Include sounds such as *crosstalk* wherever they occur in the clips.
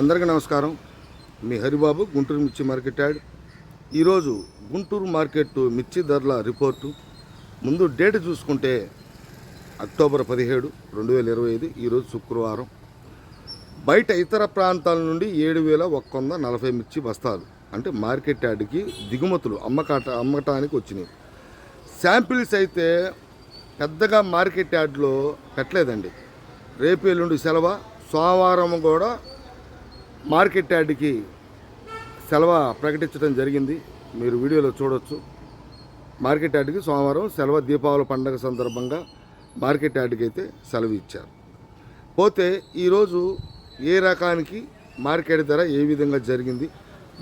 అందరికీ నమస్కారం. మీ హరిబాబు గుంటూరు మిర్చి మార్కెట్ యాడ్. ఈరోజు గుంటూరు మార్కెట్ మిర్చి ధరల రిపోర్టు. ముందు డేట్ చూసుకుంటే అక్టోబర్ పదిహేడు రెండు వేల ఇరవై ఐదు ఈరోజు శుక్రవారం. బయట ఇతర ప్రాంతాల నుండి ఏడు వేల ఒక్క వంద నలభై మిర్చి బస్తాలు అంటే మార్కెట్ యార్డ్కి దిగుమతులు అమ్మకాట అమ్మటానికి వచ్చినాయి. శాంపిల్స్ అయితే పెద్దగా మార్కెట్ యార్డ్లో పెట్టలేదండి. రేపు ఎల్లుండి సెలవు? సోమవారం కూడా మార్కెట్ యార్డ్కి సెలవు ప్రకటించడం జరిగింది. మీరు వీడియోలో చూడొచ్చు. మార్కెట్ యార్డ్కి సోమవారం సెలవు దీపావళి పండగ సందర్భంగా మార్కెట్ యార్డ్కి అయితే సెలవు ఇచ్చారు. పోతే ఈరోజు ఏ రకానికి మార్కెట్ ధర ఏ విధంగా జరిగింది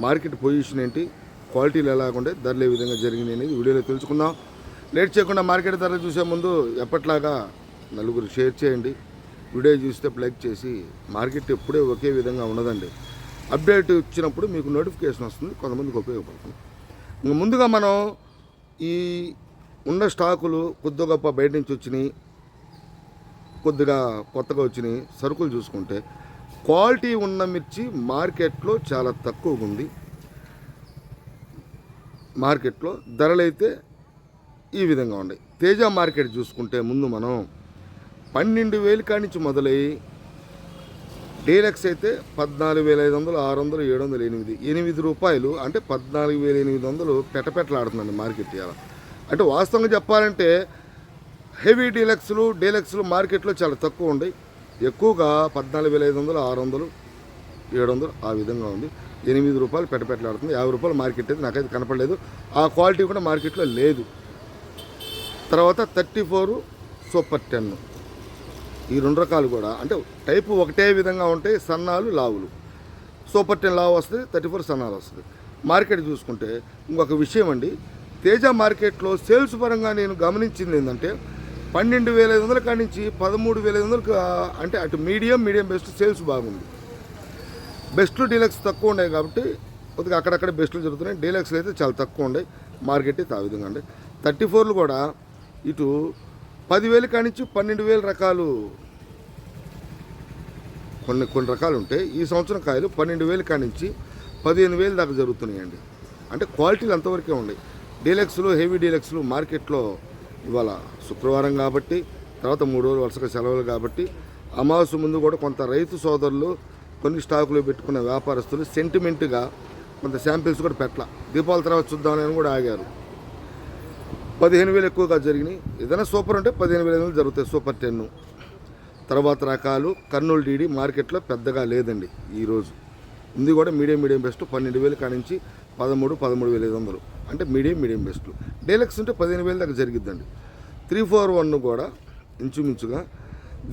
మార్కెట్ పొజిషన్ ఏంటి క్వాలిటీలు ఎలాగుండే ధరలు ఏ విధంగా జరిగింది అనేది వీడియోలో తెలుసుకుందాం. లేట్ చేయకుండా మార్కెట్ ధర చూసే ముందు ఎప్పట్లాగా నలుగురు షేర్ చేయండి. వీడియో చూస్తే ప్లగ్ చేసి మార్కెట్ ఎప్పుడే ఒకే విధంగా ఉండదండి. అప్డేట్ ఇచ్చినప్పుడు మీకు నోటిఫికేషన్ వస్తుంది కొంతమందికి ఉపయోగపడుతుంది. ఇంకా ముందుగా మనం ఈ ఉన్న స్టాకులు కొద్ది గొప్ప బయట నుంచి వచ్చినాయి కొద్దిగా కొత్తగా వచ్చినాయి. సరుకులు చూసుకుంటే క్వాలిటీ ఉన్న మిర్చి మార్కెట్లో చాలా తక్కువగా ఉంది. మార్కెట్లో ధరలైతే ఈ విధంగా ఉన్నాయి. తేజ మార్కెట్ చూసుకుంటే ముందు మనం పన్నెండు వేలు కానించి నుంచి మొదలై డీలక్స్ అయితే పద్నాలుగు వేల ఐదు వందలు ఆరు వందలు ఏడు వందలు ఎనిమిది. ఎనిమిది రూపాయలు అంటే పద్నాలుగు వేల ఎనిమిది వందలు పెట్టపెట్టలాడుతుందండి మార్కెట్ ఇవాళ అంటే వాస్తవంగా చెప్పాలంటే హెవీ డీలక్స్లు డీలక్స్లు మార్కెట్లో చాలా తక్కువ ఉన్నాయి ఎక్కువగా పద్నాలుగు వేల ఐదు వందలు ఆరు వందలు ఏడు వందలు ఆ విధంగా ఉంది. ఎనిమిది రూపాయలు పెట్టపెట్టలాడుతుంది యాభై రూపాయలు మార్కెట్ అయితే నాకైతే కనపడలేదు. ఆ క్వాలిటీ కూడా మార్కెట్లో లేదు. తర్వాత థర్టీ ఫోరు సూపర్ టెన్. ఈ రెండు రకాలు కూడా. అంటే టైపు ఒకటే విధంగా ఉంటాయి సన్నాలు లావులు. సూపర్ టెన్ లావు వస్తుంది థర్టీ ఫోర్ సన్నాలు వస్తుంది. మార్కెట్ చూసుకుంటే ఇంకొక విషయం అండి తేజ మార్కెట్లో సేల్స్ పరంగా నేను గమనించింది ఏంటంటే పన్నెండు వేల ఐదు వందల కాడి నుంచి పదమూడు వేల ఐదు వందలకు అంటే అటు మీడియం మీడియం బెస్ట్ సేల్స్ బాగుంది. బెస్ట్లు డీలక్స్ తక్కువ ఉన్నాయి కాబట్టి కొద్దిగా అక్కడక్కడ బెస్ట్లు జరుగుతున్నాయి. డీలక్స్లు అయితే చాలా తక్కువ ఉన్నాయి. మార్కెట్ అయితే ఆ విధంగా ఉండే థర్టీ ఫోర్లు కూడా ఇటు పదివేలు కానించి పన్నెండు వేల రకాలు కొన్ని కొన్ని రకాలు ఉంటాయి ఈ సంవత్సరం కాయలు పన్నెండు వేలు కానించి పదిహేను వేలు దాకా జరుగుతున్నాయండి. అంటే క్వాలిటీలు అంతవరకే ఉన్నాయి. డీలక్స్లు హెవీ డీలక్స్లు మార్కెట్లో ఇవాళ శుక్రవారం కాబట్టి తర్వాత మూడు రోజులు వరుసగా సెలవులు కాబట్టి అమావాస్య ముందు కూడా కొంత రైతు సోదరులు కొన్ని స్టాకులు పెట్టుకున్న వ్యాపారస్తులు సెంటిమెంట్గా కొంత శాంపిల్స్ కూడా పెట్టల. దీపావళి తర్వాత చూద్దామని కూడా ఆగారు. పదిహేను వేలు ఎక్కువగా జరిగినాయి. ఏదైనా సూపర్ ఉంటే పదిహేను వేల జరుగుతాయి. సూపర్ టెన్ తర్వాత రకాలు కర్నూలు డీడీ మార్కెట్లో పెద్దగా లేదండి ఈరోజు. ఇది కూడా మీడియం మీడియం బెస్ట్ పన్నెండు వేలు కానించి పదమూడు పదమూడు వేల ఐదు వందలు. అంటే మీడియం మీడియం బెస్ట్లు డీలక్స్ ఉంటే పదిహేను వేల దాకా జరిగిద్దండి. త్రీ ఫోర్ వన్ కూడా ఇంచుమించుగా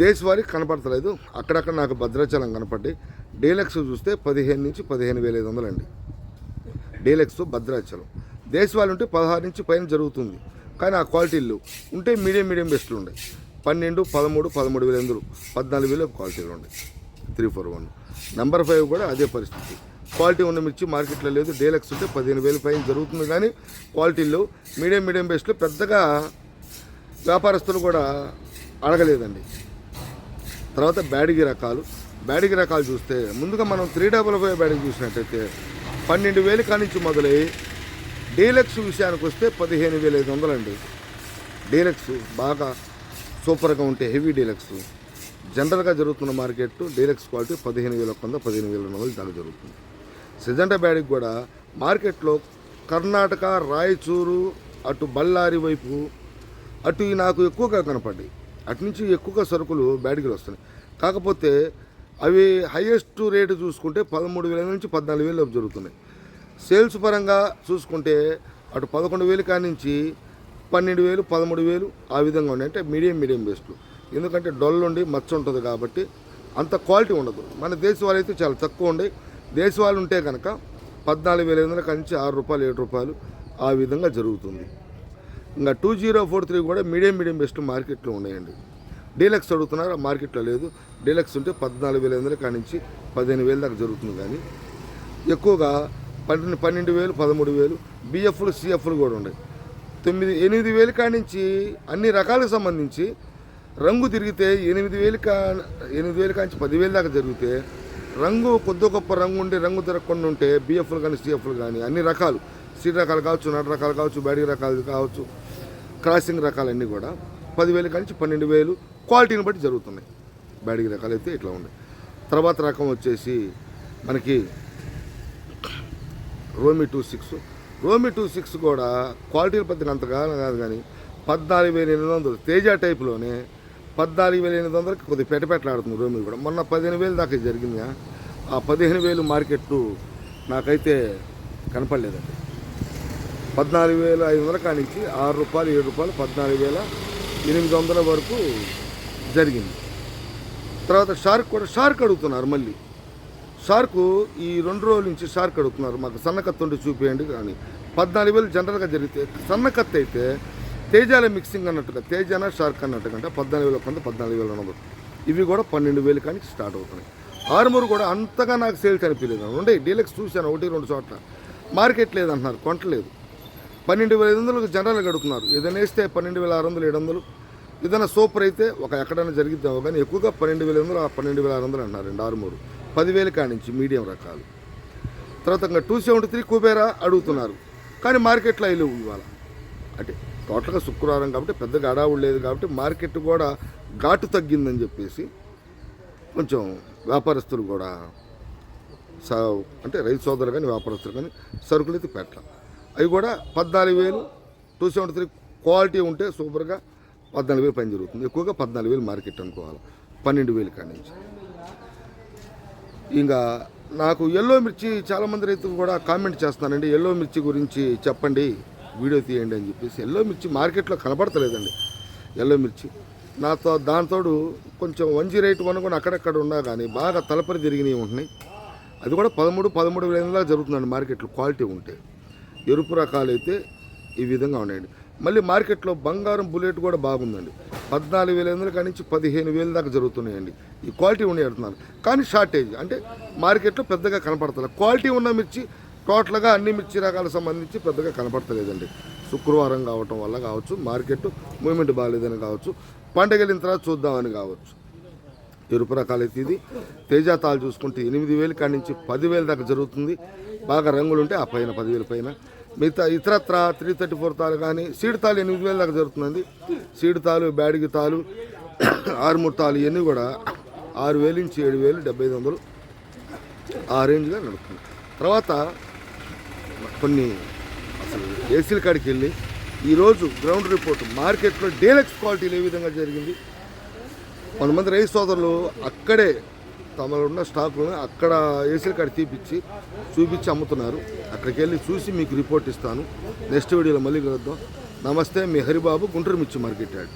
దేశవారీ కనపడతలేదు. అక్కడక్కడ నాకు భద్రాచలం కనపడ్డాయి. డీలక్స్ చూస్తే పదిహేను నుంచి పదిహేను వేల ఐదు వందలు అండి డీలక్స్ భద్రాచలం. దేశవాళి ఉంటే పదహారు నుంచి పైన జరుగుతుంది. కానీ ఆ క్వాలిటీలు ఉంటే మీడియం మీడియం బెస్ట్లు ఉన్నాయి. పన్నెండు పదమూడు పదమూడు వేల ఎందులు పద్నాలుగు వేలు క్వాలిటీలు ఉన్నాయి three four one. Number five కూడా అదే పరిస్థితి. క్వాలిటీ ఉన్న మిర్చి మార్కెట్లో లేదు. డీలక్స్ ఉంటే పదిహేను వేలు పైన జరుగుతుంది కానీ క్వాలిటీలో మీడియం మీడియం బేస్లో పెద్దగా వ్యాపారస్తులు కూడా అడగలేదండి. తర్వాత బ్యాడిగి రకాలు. బ్యాడిగి రకాలు చూస్తే ముందుగా మనం త్రీ డబల్ ఫైవ్ బ్యాడిగి చూసినట్టయితే పన్నెండు వేలు కానించి మొదలై డీలక్స్ విషయానికి వస్తే పదిహేను వేల ఐదు వందలండి. డీలక్స్ బాగా సూపర్గా ఉంటే హెవీ డీలక్స్. జనరల్గా జరుగుతున్న మార్కెట్ డీలక్స్ క్వాలిటీ పదిహేను వేల వంద పదిహేను వేల రెండు వందలు దాకా జరుగుతుంది. సిజంటా బ్యాడికి కూడా మార్కెట్లో కర్ణాటక రాయచూరు అటు బళ్ళారి వైపు అటు నాకు ఎక్కువగా కనపడ్డాయి. అటు నుంచి ఎక్కువగా సరుకులు బ్యాడిగలు వస్తున్నాయి. కాకపోతే అవి హైయెస్ట్ రేటు చూసుకుంటే పదమూడు వేల నుంచి పద్నాలుగు వేలు జరుగుతున్నాయి. సేల్స్ పరంగా చూసుకుంటే అటు పదకొండు వేలు కానించి పన్నెండు వేలు పదమూడు వేలు ఆ విధంగా ఉన్నాయి. అంటే మీడియం మీడియం బెస్ట్లు ఎందుకంటే డొల్ ఉండి మచ్చ ఉంటుంది కాబట్టి అంత క్వాలిటీ ఉండదు. మన దేశవాళ్ళు అయితే చాలా తక్కువ ఉండే. దేశవాళ్ళు ఉంటే కనుక పద్నాలుగు వేల ఐదు వందల కాడి నుంచి ఆరు రూపాయలు ఏడు రూపాయలు ఆ విధంగా జరుగుతుంది. ఇంకా టూ జీరో ఫోర్ త్రీ కూడా మీడియం మీడియం బెస్ట్ మార్కెట్లో ఉన్నాయండి. డీలక్స్ అడుగుతున్నారు ఆ మార్కెట్లో లేదు. డీలక్స్ ఉంటే పద్నాలుగు వేల ఐదు వందల కాడి నుంచి పదిహేను వేల దాకా జరుగుతుంది కానీ ఎక్కువగా పన్నెండు పన్నెండు వేలు పదమూడు వేలు బిఎఫ్లు సిఎఫ్లు కూడా ఉన్నాయి. తొమ్మిది ఎనిమిది వేలు కానించి నుంచి అన్ని రకాలకు సంబంధించి రంగు తిరిగితే ఎనిమిది వేలు కా ఎనిమిది వేలు కానించి పదివేలు దాకా జరిగితే రంగు కొద్ది గొప్ప రంగు ఉండి రంగు తిరగకుండా ఉంటే బిఎఫ్లు కానీ సిఎఫ్లు కానీ అన్ని రకాలు సీడ్ రకాలు కావచ్చు నడ రకాలు కావచ్చు బ్యాడీ రకాలు కావచ్చు క్రాసింగ్ రకాలన్నీ కూడా పదివేలు కానించి పన్నెండు వేలు క్వాలిటీని బట్టి జరుగుతున్నాయి. బ్యాడీ రకాలు అయితే ఇట్లా ఉన్నాయి. తర్వాత రకం వచ్చేసి మనకి రోమి టూ సిక్స్ రోమి టూ సిక్స్ కూడా క్వాలిటీల పద్ధతి అంతగా కాదు కానీ పద్నాలుగు వేల ఎనిమిది వందలు తేజ టైప్లోనే పద్నాలుగు వేల ఎనిమిది వందలకి కొద్దిగా పెట్టపెట్టలాడుతుంది రోమి కూడా. మొన్న పదిహేను వేలు దాకా జరిగింది? ఆ పదిహేను వేలు మార్కెట్టు నాకైతే కనపడలేదండి. పద్నాలుగు వేల ఐదు వందల కానించి ఆరు రూపాయలు ఏడు రూపాయలు పద్నాలుగు వేల ఎనిమిది వందల వరకు జరిగింది. తర్వాత షార్క్ కూడా షార్క్ అడుగుతున్నారు మళ్ళీ. షార్కు ఈ రెండు రోజుల నుంచి షార్క్ అడుగుతున్నారు మాకు సన్నకత్త ఉండి చూపించండి కానీ పద్నాలుగు వేలు జనరల్గా జరిగితే సన్నకత్త అయితే తేజాల మిక్సింగ్ అన్నట్టుగా తేజాన షార్క్ అన్నట్టుగా అంటే పద్నాలుగు వేల కొంత పద్నాలుగు వేల రెండు ఇవి కూడా పన్నెండు వేలు కానీ స్టార్ట్ అవుతున్నాయి. ఆర్మూర్ కూడా అంతగా నాకు సేల్స్ అనిపించలేదు. ఉండే డీలక్స్ చూశాను ఒకటి రెండు చోట్ల. మార్కెట్ లేదంటున్నారు కొంటలేదు పన్నెండు వేల ఐదు వందలకు జనరల్గా అడుగుతున్నారు ఏదైనా వేస్తే పన్నెండు వేల ఆరు వందలు ఏడు వందలు. ఏదైనా సూపర్ అయితే ఒక ఎక్కడైనా జరిగిద్దామో కానీ ఎక్కువగా పన్నెండు వేల వందలు ఆ పన్నెండు వేల ఆరు వందలు అంటున్నారు రెండు ఆరు మూడు పదివేలు కానించి మీడియం రకాలు. తర్వాత ఇంకా టూ సెవెంటీ త్రీ కుబేరా అడుగుతున్నారు. కానీ మార్కెట్లో అవి లేవు ఇవాళ. అంటే టోటల్గా శుక్రవారం కాబట్టి పెద్దగా అడావుడు లేదు కాబట్టి మార్కెట్ కూడా ఘాటు తగ్గిందని చెప్పేసి కొంచెం వ్యాపారస్తులు కూడా సా అంటే రైతు సోదరులు కానీ వ్యాపారస్తులు కానీ సరుకులు అయితే పెట్టాలి. అవి కూడా పద్నాలుగు వేలు టూ సెవెంటీ త్రీ క్వాలిటీ ఉంటే సూపర్గా పద్నాలుగు వేలు పని జరుగుతుంది. ఎక్కువగా పద్నాలుగు వేలు మార్కెట్ అనుకోవాలి. పన్నెండు వేలు కాడి నుంచి. ఇంకా నాకు ఎల్లో మిర్చి చాలామంది రైతులు కూడా కామెంట్ చేస్తున్నారండి. ఎల్లో మిర్చి గురించి చెప్పండి. వీడియో తీయండి అని చెప్పేసి. ఎల్లో మిర్చి మార్కెట్లో కనబడతలేదండి. ఎల్లో మిర్చి. నాతో దానితోడు కొంచెం వంజీ రేటు వన్ కూడా అక్కడక్కడ ఉన్నా కానీ బాగా తలపరి తిరిగినవి ఉంటున్నాయి. అది కూడా పదమూడు పదమూడు వేల జరుగుతుందండి మార్కెట్లో క్వాలిటీ ఉంటే. ఎరుపు రకాలు అయితే ఈ విధంగా ఉన్నాయండి. మళ్ళీ మార్కెట్లో బంగారం బుల్లెట్ కూడా బాగుందండి. పద్నాలుగు వేల ఎనిమిది కాడి నుంచి పదిహేను వేల దాకా జరుగుతున్నాయండి. ఈ క్వాలిటీ ఉండి పెడుతున్నారు కానీ షార్టేజ్ అంటే మార్కెట్లో పెద్దగా కనపడతలేదు. క్వాలిటీ ఉన్న మిర్చి టోటల్గా అన్ని మిర్చి రకాలకు సంబంధించి పెద్దగా కనపడతలేదండి. శుక్రవారం కావటం వల్ల కావచ్చు మార్కెట్ మూమెంట్ బాగాలేదని కావచ్చు పండగ తర్వాత చూద్దామని కావచ్చు. ఎరుపు రకాలైతే ఇది. తేజ తాలు చూసుకుంటే ఎనిమిది వేలు కాడి నుంచి పదివేల దాకా జరుగుతుంది. బాగా రంగులు ఉంటే ఆ పైన పదివేల పైన. మిగతా ఇతరత్ర త్రీ థర్టీ ఫోర్ తాలు కానీ సీడ్ తాలు ఎనిమిది వేల దాకా జరుగుతుందండి. సీడ్ తాలు బ్యాడిగి తాలు *coughs* ఆరుమూడు తాలు ఇవన్నీ కూడా ఆరు వేలు నుంచి ఏడు వేలు డెబ్బై ఐదు వందలు ఆ రేంజ్గా నడుస్తుంది తర్వాత కొన్ని అసలు ఏసీల కాడికి వెళ్ళి ఈరోజు గ్రౌండ్ రిపోర్ట్ మార్కెట్లో డీలక్స్ క్వాలిటీలు ఏ విధంగా జరిగింది? కొంతమంది రైతు సోదరులు అక్కడే తమలో ఉన్న స్టాకులను అక్కడ ఏసీల కాడ తీపిచ్చి చూపించి అమ్ముతున్నారు. అక్కడికి వెళ్ళి చూసి మీకు రిపోర్ట్ ఇస్తాను. నెక్స్ట్ వీడియోలో మళ్ళీ కలుద్దాం. నమస్తే మీ హరిబాబు గుంటూరు మిర్చి మార్కెట్ యాడ్.